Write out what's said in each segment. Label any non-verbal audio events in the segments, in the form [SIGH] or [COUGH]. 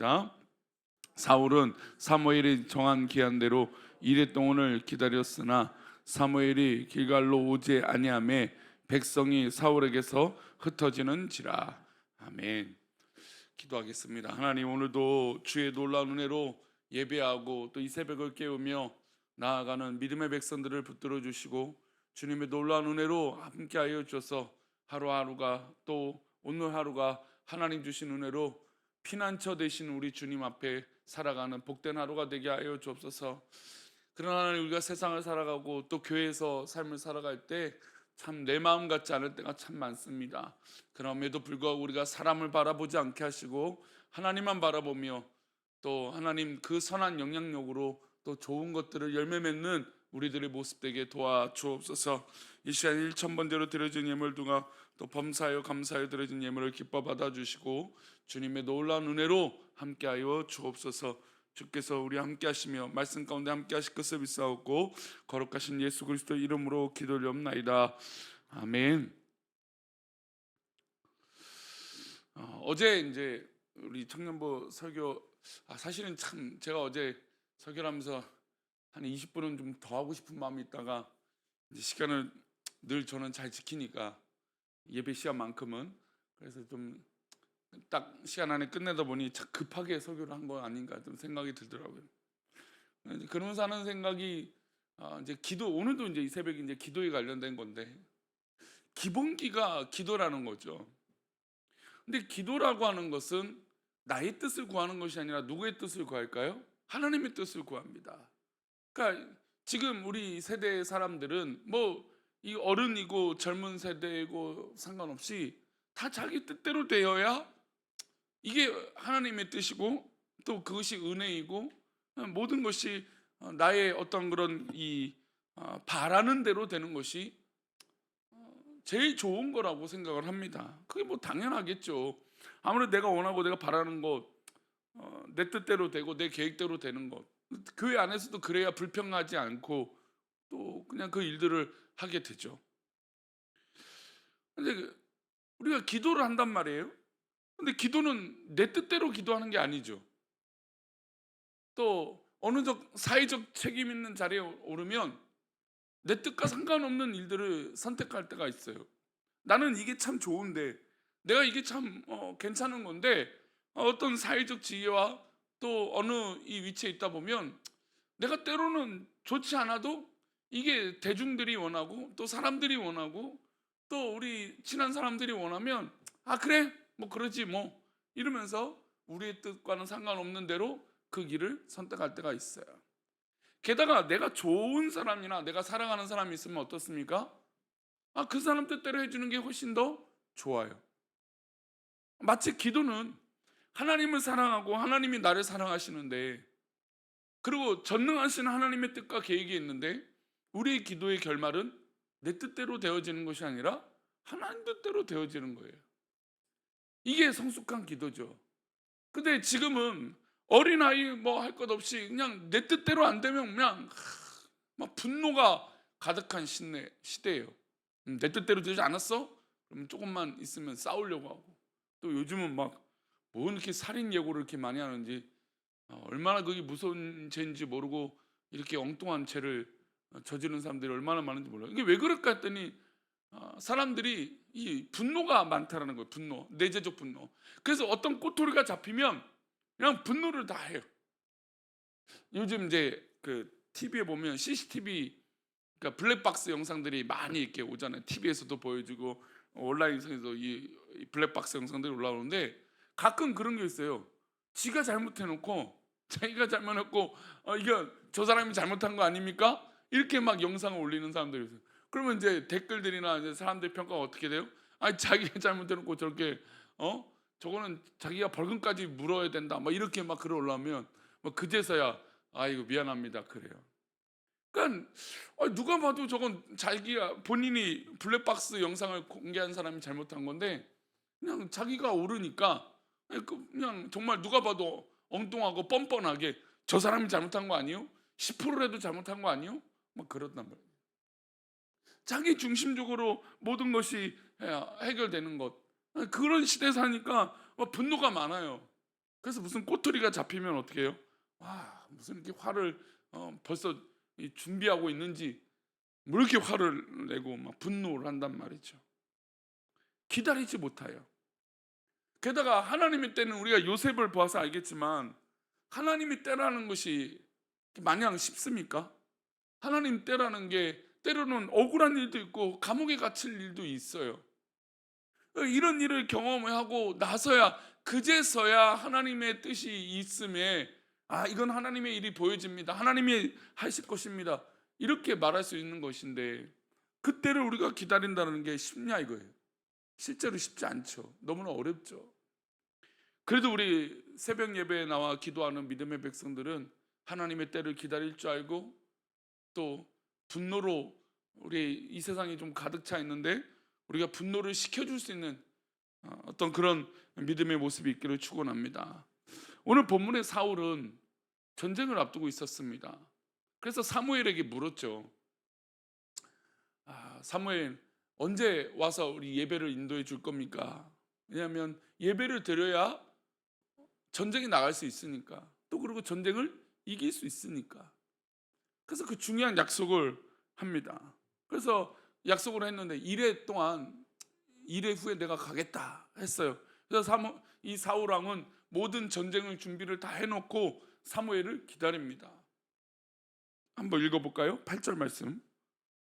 읽겠습니다. 사울은 사무엘이 정한 기한대로 이레 동안을 기다렸으나 사무엘이 길갈로 오지 아니함에 백성이 사울에게서 흩어지는지라 아멘. 기도하겠습니다. 하나님 오늘도 주의 놀라운 은혜로 예배하고 또 이 새벽을 깨우며 나아가는 믿음의 백성들을 붙들어 주시고 주님의 놀라운 은혜로 함께하여 주셔서 하루하루가 또 오늘 하루가 하나님 주신 은혜로 피난처 되신 우리 주님 앞에 살아가는 복된 하루가 되게 하여 주옵소서. 그러나 하나님 우리가 세상을 살아가고 또 교회에서 삶을 살아갈 때 참 내 마음 같지 않을 때가 참 많습니다. 그럼에도 불구하고 우리가 사람을 바라보지 않게 하시고 하나님만 바라보며 또 하나님 그 선한 영향력으로 또 좋은 것들을 열매 맺는 우리들의 모습 되게 도와주옵소서. 이 시간 1천 번대로 드려진 예물 두가 또 범사하여 감사하여 드려진 예물을 기뻐 받아 주시고 주님의 놀라운 은혜로 함께하여 주옵소서. 주께서 우리 함께 하시며 말씀 가운데 함께 하실 것을 믿사옵고 거룩하신 예수 그리스도 이름으로 기도드리옵나이다. 아멘. 어, 어제 이제 우리 청년부 설교 아, 사실은 참 제가 어제 설교를 하면서 한 20분은 좀 더 하고 싶은 마음이 있다가 이제 시간을 늘 저는 잘 지키니까 예배 시간만큼은 그래서 좀 딱 시간 안에 끝내다 보니 참 급하게 설교를 한 거 아닌가 좀 생각이 들더라고요. 그러면서 하는 생각이 아, 이제 기도 오늘도 이제 이 새벽에 이제 기도에 관련된 건데 기본기가 기도라는 거죠. 근데 기도라고 하는 것은 나의 뜻을 구하는 것이 아니라 누구의 뜻을 구할까요? 하나님의 뜻을 구합니다. 그러니까 지금 우리 세대의 사람들은 뭐 이 어른이고 젊은 세대이고 상관없이 다 자기 뜻대로 되어야 이게 하나님의 뜻이고 또 그것이 은혜이고 모든 것이 나의 어떤 그런 이 어, 바라는 대로 되는 것이 어, 제일 좋은 거라고 생각을 합니다. 그게 뭐 당연하겠죠. 아무래도 내가 원하고 내가 바라는 것, 어, 내 뜻대로 되고 내 계획대로 되는 것, 교회 안에서도 그래야 불평하지 않고 또 그냥 그 일들을 하게 되죠. 근데 그 우리가 기도를 한단 말이에요. 근데 기도는 내 뜻대로 기도하는 게 아니죠. 또 어느 적 사회적 책임 있는 자리에 오르면 내 뜻과 상관없는 일들을 선택할 때가 있어요. 나는 이게 참 좋은데 내가 이게 참 어, 괜찮은 건데 어떤 사회적 지위와 또 어느 이 위치에 있다 보면 내가 때로는 좋지 않아도 이게 대중들이 원하고 또 사람들이 원하고 또 우리 친한 사람들이 원하면 아 그래 뭐 그러지 뭐 이러면서 우리의 뜻과는 상관없는 대로 그 길을 선택할 때가 있어요. 게다가 내가 좋은 사람이나 내가 사랑하는 사람이 있으면 어떻습니까? 아, 그 사람 뜻대로 해주는 게 훨씬 더 좋아요. 마치 기도는 하나님을 사랑하고 하나님이 나를 사랑하시는데 그리고 전능하신 하나님의 뜻과 계획이 있는데 우리의 기도의 결말은 내 뜻대로 되어지는 것이 아니라 하나님 뜻대로 되어지는 거예요. 이게 성숙한 기도죠. 근데 지금은 어린아이 뭐 할 것 없이 그냥 내 뜻대로 안 되면 그냥 막 분노가 가득한 시대, 시대예요. 음, 내 뜻대로 되지 않았어? 그럼 조금만 있으면 싸우려고 하고 또 요즘은 막 뭐 이렇게 살인 예고를 이렇게 많이 하는지 어, 얼마나 그게 무서운 죄인지 모르고 이렇게 엉뚱한 죄를 어, 저지르는 사람들이 얼마나 많은지 몰라요. 이게 왜 그럴까 했더니 어, 사람들이 이 분노가 많다라는 거예요. 분노, 내재적 분노. 그래서 어떤 꼬투리가 잡히면 그냥 분노를 다 해요. 요즘 이제 그 TV에 보면 CCTV 그러니까 블랙박스 영상들이 많이 이렇게 오잖아요. TV에서도 보여주고 온라인상에서 이, 이 블랙박스 영상들이 올라오는데 가끔 그런 게 있어요. 지가 잘못해놓고 자기가 잘못했고 어, 이거 저 사람이 잘못한 거 아닙니까? 이렇게 막 영상을 올리는 사람들이 있어요. 그러면 이제 댓글들이나 이제 사람들 평가가 어떻게 돼요? 아니 자기가 [LAUGHS] 잘못해놓고 저렇게 어 저거는 자기가 벌금까지 물어야 된다. 막 이렇게 막 글을 올라오면 뭐 그제서야 아이고 미안합니다 그래요. 그러니까 아, 누가 봐도 저건 자기가 본인이 블랙박스 영상을 공개한 사람이 잘못한 건데 그냥 자기가 오르니까 그냥 정말 누가 봐도 엉뚱하고 뻔뻔하게 저 사람이 잘못한 거 아니요? 10%라도 잘못한 거 아니요? 막 그렇단 말이에요. 자기 중심적으로 모든 것이 해결되는 것 그런 시대 사니까 분노가 많아요. 그래서 무슨 꼬투리가 잡히면 어떻게 해요? 와 무슨 이렇게 화를 어, 벌써 이 준비하고 있는지 뭐 이렇게 화를 내고 막 분노를 한단 말이죠. 기다리지 못하여. 게다가 하나님의 때는 우리가 요셉을 보아서 알겠지만 하나님의 때라는 것이 마냥 쉽습니까? 하나님 때라는 게 때로는 억울한 일도 있고 감옥에 갇힐 일도 있어요. 이런 일을 경험하고 나서야 그제서야 하나님의 뜻이 있음에 아 이건 하나님의 일이 보여집니다. 하나님이 하실 것입니다. 이렇게 말할 수 있는 것인데 그때를 우리가 기다린다는 게 쉽냐 이거예요. 실제로 쉽지 않죠. 너무나 어렵죠. 그래도 우리 새벽 예배에 나와 기도하는 믿음의 백성들은 하나님의 때를 기다릴 줄 알고 또 분노로 우리 이 세상이 좀 가득 차 있는데 우리가 분노를 식혀줄 수 있는 어, 어떤 그런 믿음의 모습이 있기를 축원합니다. 오늘 본문의 사울은 전쟁을 앞두고 있었습니다. 그래서 사무엘에게 물었죠. 아, 사무엘 언제 와서 우리 예배를 인도해 줄 겁니까? 왜냐하면 예배를 드려야 전쟁에 나갈 수 있으니까 또 그리고 전쟁을 이길 수 있으니까 그래서 그 중요한 약속을 합니다. 그래서 약속을 했는데 1회 동안 1회 후에 내가 가겠다 했어요. 그래서 사무, 이 사울 왕은 모든 전쟁을 준비를 다 해놓고 사무엘을 기다립니다. 한번 읽어볼까요? 8절 말씀.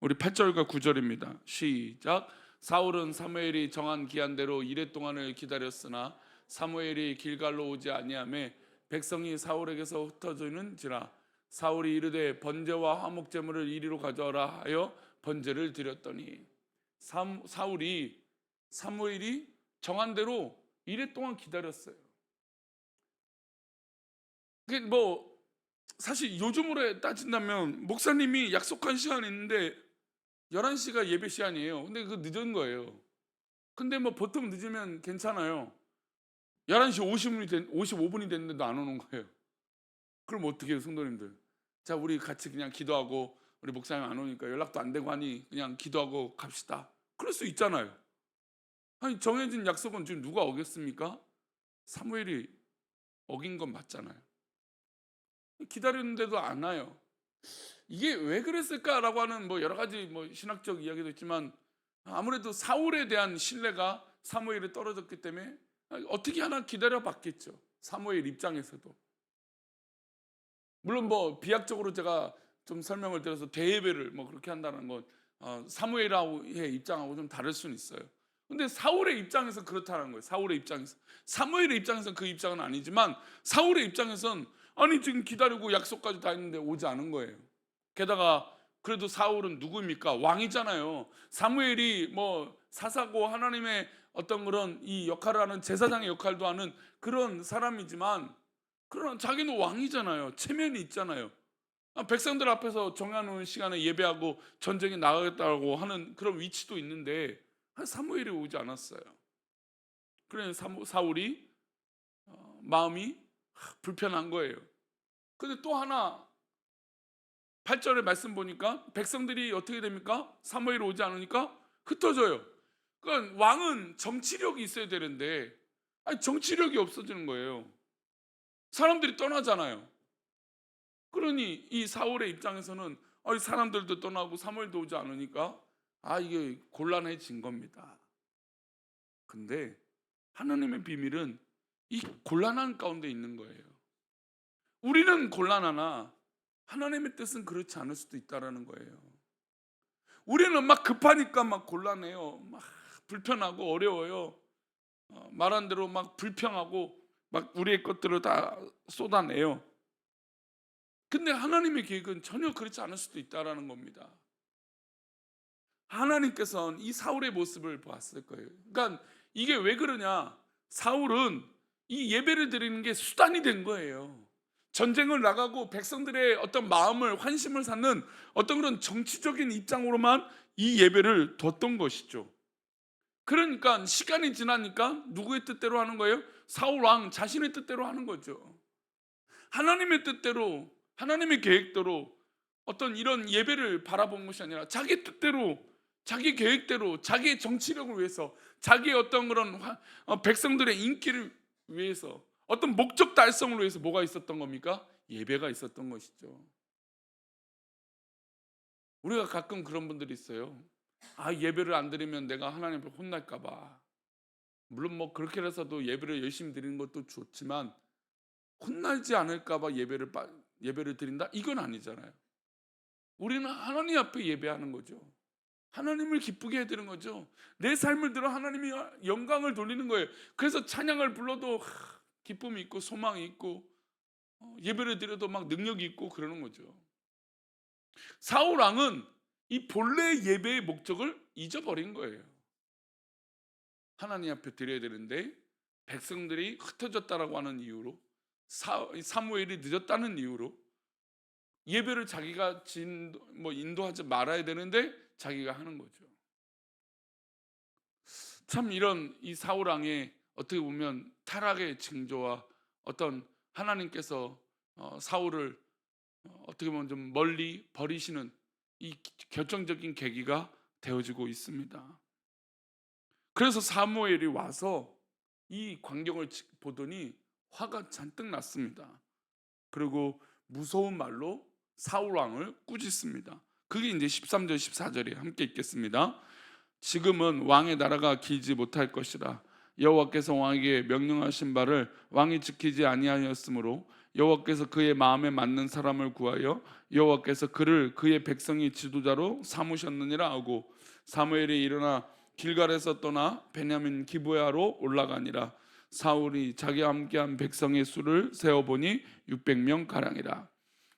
우리 8절과 9절입니다. 시작. 사울은 사무엘이 정한 기한대로 1회 동안을 기다렸으나 사무엘이 길갈로 오지 아니하매 백성이 사울에게서 흩어지는지라 사울이 이르되 번제와 화목 제물을 이리로 가져오라 하여 번제를 드렸더니 사, 사울이 사무엘이 정한 대로 1회 동안 기다렸어요. 그게 뭐 사실 요즘으로 따진다면 목사님이 약속한 시간이 있는데 11시가 예배 시간이에요. 근데 그 늦은 거예요. 근데 뭐 보통 늦으면 괜찮아요. 11시 50분이 된, 55분이 됐는데도 안 오는 거예요. 그럼 어떻게 해요, 성도님들? 자, 우리 같이 그냥 기도하고 우리 목사님 안 오니까 연락도 안 되고 하니 그냥 기도하고 갑시다. 그럴 수 있잖아요. 아니 정해진 약속은 지금 누가 어겼습니까? 사무엘이 어긴 건 맞잖아요. 기다렸는데도 안 와요. 이게 왜 그랬을까라고 하는 뭐 여러 가지 뭐 신학적 이야기도 있지만 아무래도 사울에 대한 신뢰가 사무엘에 떨어졌기 때문에 어떻게 하나 기다려 봤겠죠. 사무엘 입장에서도. 물론 뭐 비약적으로 제가 좀 설명을 드려서 대예배를 뭐 그렇게 한다는 건 어, 사무엘의 입장하고 좀 다를 수는 있어요. 근데 사울의 입장에서 그렇다는 거예요. 사울의 입장에서. 사무엘의 입장에서 그 입장은 아니지만 사울의 입장에선 아니 지금 기다리고 약속까지 다 했는데 오지 않은 거예요. 게다가 그래도 사울은 누구입니까? 왕이잖아요. 사무엘이 뭐 사사고 하나님의 어떤 그런 이 역할을 하는 제사장의 역할도 하는 그런 사람이지만 그러나 자기는 왕이잖아요. 체면이 있잖아요. 아, 백성들 앞에서 정해놓은 시간에 예배하고 전쟁에 나가겠다고 하는 그런 위치도 있는데 사무엘이 오지 않았어요. 그래 사울이 어, 마음이 불편한 거예요. 근데 또 하나 8절의 말씀 보니까 백성들이 어떻게 됩니까? 사무엘이 오지 않으니까 흩어져요. 그러니까 왕은 정치력이 있어야 되는데 정치력이 없어지는 거예요. 사람들이 떠나잖아요. 그러니 이 사울의 입장에서는 사람들도 떠나고 사무엘도 오지 않으니까 아 이게 곤란해진 겁니다. 근데 하나님의 비밀은 이 곤란한 가운데 있는 거예요. 우리는 곤란하나 하나님의 뜻은 그렇지 않을 수도 있다라는 거예요. 우리는 막 급하니까 막 곤란해요. 막 불편하고 어려워요. 어, 말한 대로 막 불평하고 막 우리의 것들을 다 쏟아내요. 근데 하나님의 계획은 전혀 그렇지 않을 수도 있다라는 겁니다. 하나님께서는 이 사울의 모습을 보았을 거예요. 그러니까 이게 왜 그러냐? 사울은 이 예배를 드리는 게 수단이 된 거예요. 전쟁을 나가고 백성들의 어떤 마음을 환심을 사는 어떤 그런 정치적인 입장으로만 이 예배를 뒀던 것이죠. 그러니까 시간이 지나니까 누구의 뜻대로 하는 거예요? 사울 왕 자신의 뜻대로 하는 거죠. 하나님의 뜻대로 하나님의 계획대로 어떤 이런 예배를 바라본 것이 아니라 자기 뜻대로 자기 계획대로 자기의 정치력을 위해서 자기의 어떤 그런 화, 어, 백성들의 인기를 위해서 어떤 목적 달성을 위해서 뭐가 있었던 겁니까? 예배가 있었던 것이죠. 우리가 가끔 그런 분들이 있어요. 아 예배를 안 드리면 내가 하나님 앞에 혼날까 봐. 물론 뭐 그렇게 해서도 예배를 열심히 드리는 것도 좋지만 혼나지 않을까 봐 예배를 빠- 예배를 드린다 이건 아니잖아요. 우리는 하나님 앞에 예배하는 거죠. 하나님을 기쁘게 해드리는 거죠. 내 삶을 들어 하나님이 영광을 돌리는 거예요. 그래서 찬양을 불러도 하, 기쁨이 있고 소망이 있고 어, 예배를 드려도 막 능력이 있고 그러는 거죠. 사울 왕은 이 본래 예배의 목적을 잊어버린 거예요. 하나님 앞에 드려야 되는데 백성들이 흩어졌다라고 하는 이유로 사, 사무엘이 늦었다는 이유로 예배를 자기가 진, 뭐 인도하지 말아야 되는데 자기가 하는 거죠. 참 이런 이 사울 왕의 어떻게 보면 타락의 징조와 어떤 하나님께서 어, 사울을 어, 어떻게 보면 좀 멀리 버리시는 이 결정적인 계기가 되어지고 있습니다. 그래서 사무엘이 와서 이 광경을 지- 보더니 화가 잔뜩 났습니다. 그리고 무서운 말로 사울 왕을 꾸짖습니다. 그게 이제 13절 14절에 함께 읽겠습니다. 지금은 왕의 나라가 길지 못할 것이라 여호와께서 왕에게 명령하신 바를 왕이 지키지 아니하였으므로 여호와께서 그의 마음에 맞는 사람을 구하여 여호와께서 그를 그의 백성의 지도자로 삼으셨느니라 하고 사무엘이 일어나 길갈에서 떠나 베냐민 기브야로 올라가니라 사울이 자기와 함께한 백성의 수를 세어 보니 600명 가량이라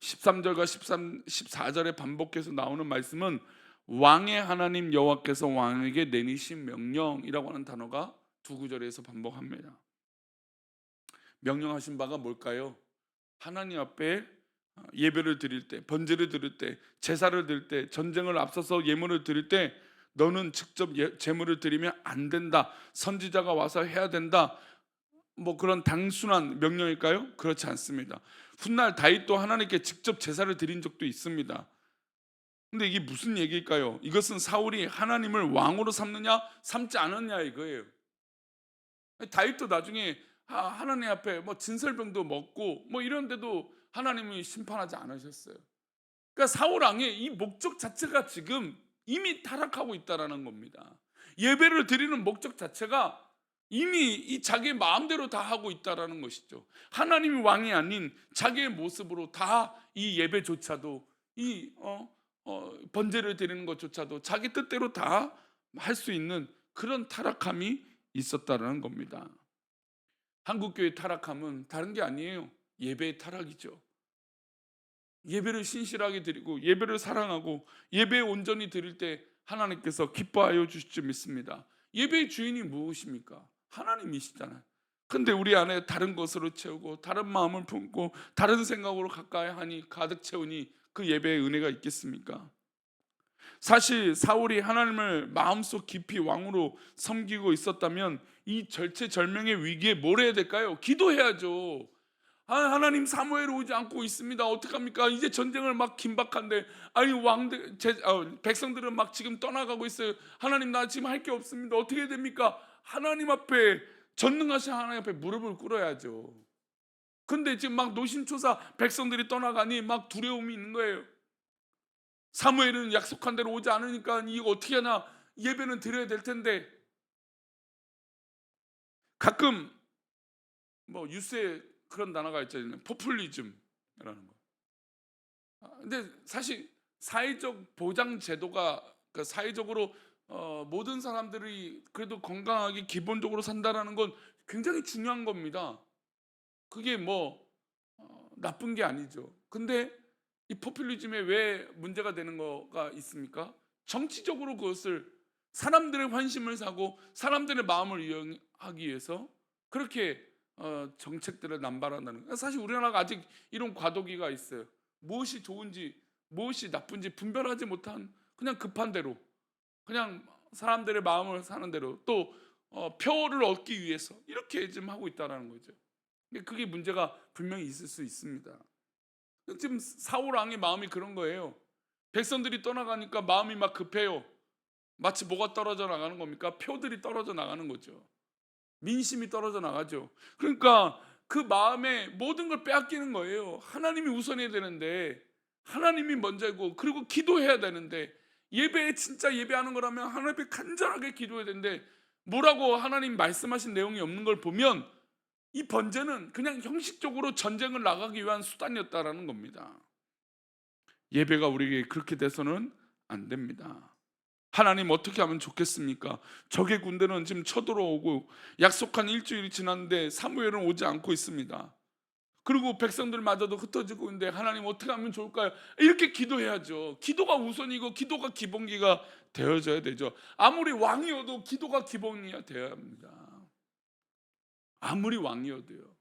13절과 13, 14절에 반복해서 나오는 말씀은 왕의 하나님 여호와께서 왕에게 내리신 명령이라고 하는 단어가 두 구절에서 반복합니다. 명령하신 바가 뭘까요? 하나님 앞에 예배를 드릴 때, 번제를 드릴 때, 제사를 드릴 때, 전쟁을 앞서서 예물을 드릴 때 너는 직접 예- 제물을 드리면 안 된다. 선지자가 와서 해야 된다. 뭐 그런 단순한 명령일까요? 그렇지 않습니다. 훗날 다윗도 하나님께 직접 제사를 드린 적도 있습니다. 근데 이게 무슨 얘기일까요? 이것은 사울이 하나님을 왕으로 삼느냐 삼지 않았냐 이거예요. 다윗도 나중에 하- 하나님 앞에 뭐 진설병도 먹고 뭐 이런데도 하나님이 심판하지 않으셨어요. 그러니까 사울 왕의 이 목적 자체가 지금 이미 타락하고 있다라는 겁니다. 예배를 드리는 목적 자체가 이미 이 자기의 마음대로 다 하고 있다라는 것이죠. 하나님이 왕이 아닌 자기의 모습으로 다 이 예배조차도 이 어, 어, 번제를 드리는 것조차도 자기 뜻대로 다 할 수 있는 그런 타락함이 있었다라는 겁니다. 한국 교회 타락함은 다른 게 아니에요. 예배의 타락이죠. 예배를 신실하게 드리고 예배를 사랑하고 예배 온전히 드릴 때 하나님께서 기뻐하여 주실 줄 믿습니다. 예배의 주인이 무엇입니까? 하나님이시잖아요. 근데 우리 안에 다른 것으로 채우고 다른 마음을 품고 다른 생각으로 가까이 하니 가득 채우니 그 예배의 은혜가 있겠습니까? 사실 사울이 하나님을 마음속 깊이 왕으로 섬기고 있었다면 이 절체절명의 위기에 뭘 해야 될까요? 기도해야죠. 아, 하나님 사무엘 오지 않고 있습니다. 어떡합니까? 이제 전쟁을 막 긴박한데 아니 왕들 제, 어, 백성들은 막 지금 떠나가고 있어요. 하나님 나 지금 할 게 없습니다. 어떻게 됩니까? 하나님 앞에 전능하신 하나님 앞에 무릎을 꿇어야죠. 근데 지금 막 노심초사 백성들이 떠나가니 막 두려움이 있는 거예요. 사무엘은 약속한 대로 오지 않으니까 이거 어떻게 하나 예배는 드려야 될 텐데 가끔 뭐 뉴스에 그런 단어가 있잖아요. 포퓰리즘이라는 거. 아, 근데 사실 사회적 보장 제도가 그 사회적으로 어, 모든 사람들이 그래도 건강하게 기본적으로 산다라는 건 굉장히 중요한 겁니다. 그게 뭐 어, 나쁜 게 아니죠. 근데 이 포퓰리즘에 왜 문제가 되는 거가 있습니까? 정치적으로 그것을 사람들의 환심을 사고 사람들의 마음을 이용하기 위해서 그렇게 어, 정책들을 남발한다는 거예요. 사실 우리나라가 아직 이런 과도기가 있어요. 무엇이 좋은지 무엇이 나쁜지 분별하지 못한 그냥 급한 대로 그냥 사람들의 마음을 사는 대로 또 어, 표를 얻기 위해서 이렇게 지금 하고 있다라는 거죠. 그게 문제가 분명히 있을 수 있습니다. 지금 사울 왕의 마음이 그런 거예요. 백성들이 떠나가니까 마음이 막 급해요. 마치 뭐가 떨어져 나가는 겁니까? 표들이 떨어져 나가는 거죠. 민심이 떨어져 나가죠. 그러니까 그 마음에 모든 걸 빼앗기는 거예요. 하나님이 우선해야 되는데 하나님이 먼저고 그리고 기도해야 되는데 예배에 진짜 예배하는 거라면 하나님 앞에 간절하게 기도해야 되는데 뭐라고 하나님 말씀하신 내용이 없는 걸 보면 이 번제는 그냥 형식적으로 전쟁을 나가기 위한 수단이었다라는 겁니다. 예배가 우리에게 그렇게 돼서는 안 됩니다. 하나님 어떻게 하면 좋겠습니까? 적의 군대는 지금 쳐들어오고 약속한 일주일이 지났는데 사무엘은 오지 않고 있습니다. 그리고 백성들마저도 흩어지고 있는데 하나님 어떻게 하면 좋을까요? 이렇게 기도해야죠. 기도가 우선이고 기도가 기본기가 되어져야 되죠. 아무리 왕이어도 기도가 기본이야 되어야 합니다. 아무리 왕이어도요.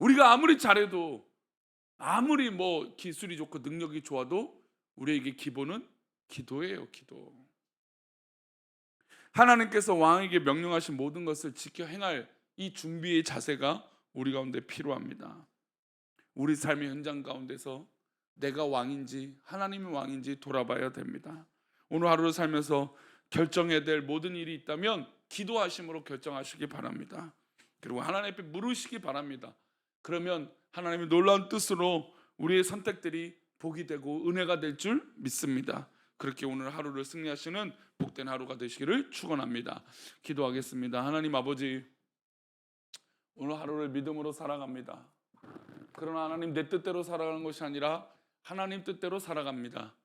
우리가 아무리 잘해도 아무리 뭐 기술이 좋고 능력이 좋아도 우리에게 기본은 기도예요, 기도. 하나님께서 왕에게 명령하신 모든 것을 지켜 행할 이 준비의 자세가 우리 가운데 필요합니다. 우리 삶의 현장 가운데서 내가 왕인지 하나님이 왕인지 돌아봐야 됩니다. 오늘 하루를 살면서 결정해야 될 모든 일이 있다면 기도하심으로 결정하시기 바랍니다. 그리고 하나님 앞에 물으시기 바랍니다. 그러면 하나님의 놀라운 뜻으로 우리의 선택들이 복이 되고 은혜가 될 줄 믿습니다. 그렇게 오늘 하루를 승리하시는 복된 하루가 되시기를 축원합니다. 기도하겠습니다. 하나님 아버지 오늘 하루를 믿음으로 살아갑니다. 그러나 하나님 내 뜻대로 살아가는 것이 아니라 하나님 뜻대로 살아갑니다.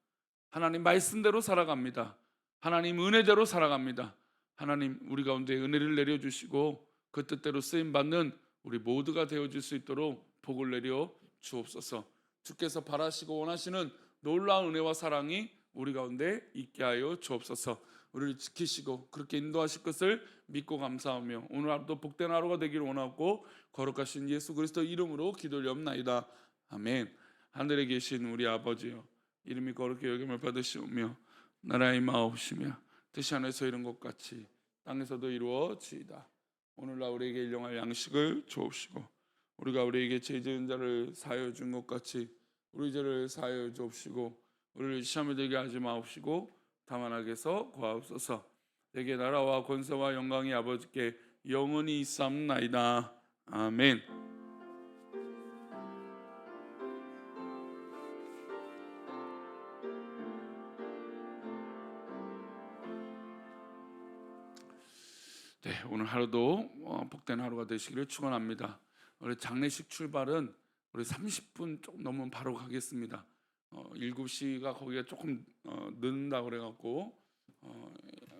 하나님 말씀대로 살아갑니다. 하나님 은혜대로 살아갑니다. 하나님 우리 가운데 은혜를 내려 주시고 그 뜻대로 쓰임 받는 우리 모두가 되어 줄 수 있도록 복을 내려 주옵소서. 주께서 바라시고 원하시는 놀라운 은혜와 사랑이 우리 가운데 있게 하여 주옵소서. 우리를 지키시고 그렇게 인도하실 것을 믿고 감사하며 오늘 하루도 복된 하루가 되기를 원하고 거룩하신 예수 그리스도 이름으로 기도를 옵나이다. 아멘. 하늘에 계신 우리 아버지여 이름이 거룩히 여김을 받으시오며 나라의 마옵시며 뜻이 하늘에서 이룬 것 같이 땅에서도 이루어지이다. 오늘날 우리에게 일용할 양식을 주옵시고 우리가 우리에게 죄 지은 자를 사하여 준 것 같이 우리 죄를 사하여 주옵시고 우리를 시험에 들게 하지 마옵시고 다만 악에서 구하옵소서 내게 나라와 권세와 영광이 아버지께 영원히 있사옵나이다 아멘 네, 오늘 하루도 어, 복된 하루가 되시기를 축원합니다. 우리 장례식 출발은 우리 30분 조금 넘으면 바로 가겠습니다. 어, 7시가 거기가 조금 어, 늦는다 그래갖고 어,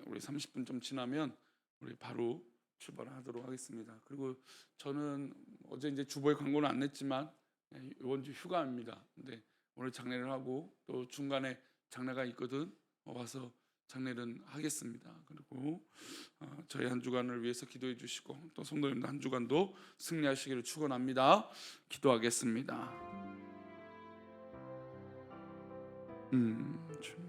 우리 30분 좀 지나면 우리 바로 출발하도록 하겠습니다. 그리고 저는 어제 이제 주보에 광고는 안 냈지만 예, 이번 주 휴가입니다. 근데 오늘 장례를 하고 또 중간에 장례가 있거든 어, 와서 장례는 하겠습니다. 그리고 어, 저희 한 주간을 위해서 기도해 주시고 또 성도님들 한 주간도 승리하시기를 축원합니다. 기도하겠습니다. 음, 주-